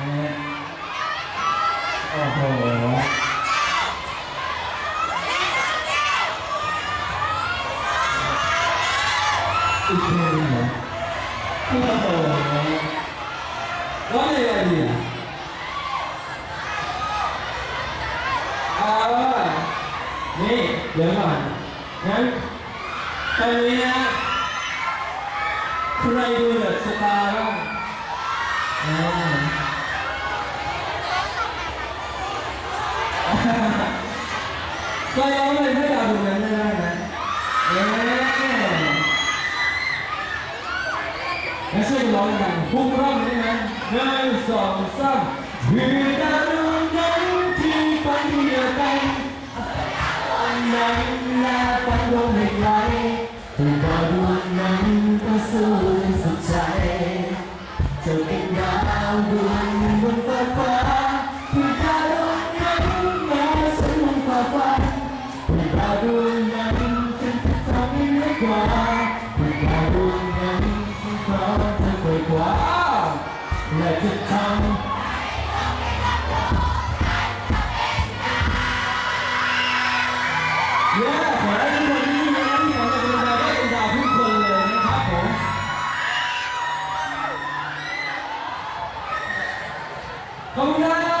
อีกเพลงเหโอ้โหร้องยังไงดีอ่อนี่เดี๋ยวก่งั้นตอนนี้ใครดูเดือดสตาร์ ก็ยังไม่ให้เราดูนั้นได้นะเอ๊ะงั้นช่วยร้องกันพุ่งร้อบนี้นะหนึ่งสองสามคือดาวดวงนั้นที่ฝันเดียวกันวันนั้นและฝันดวงไม่ไกลคือดาวดวงนั้นก็สู้สุดใจจะเป็น quá Vì đã buồn nhắn Nó thật vời quá Là thật thăng Yeah ขอให้ทุกคนที่มีหน้าที่ของตัวเองได้เป็นดาวทุกคนเลยนะครับผม ขอบคุณครับ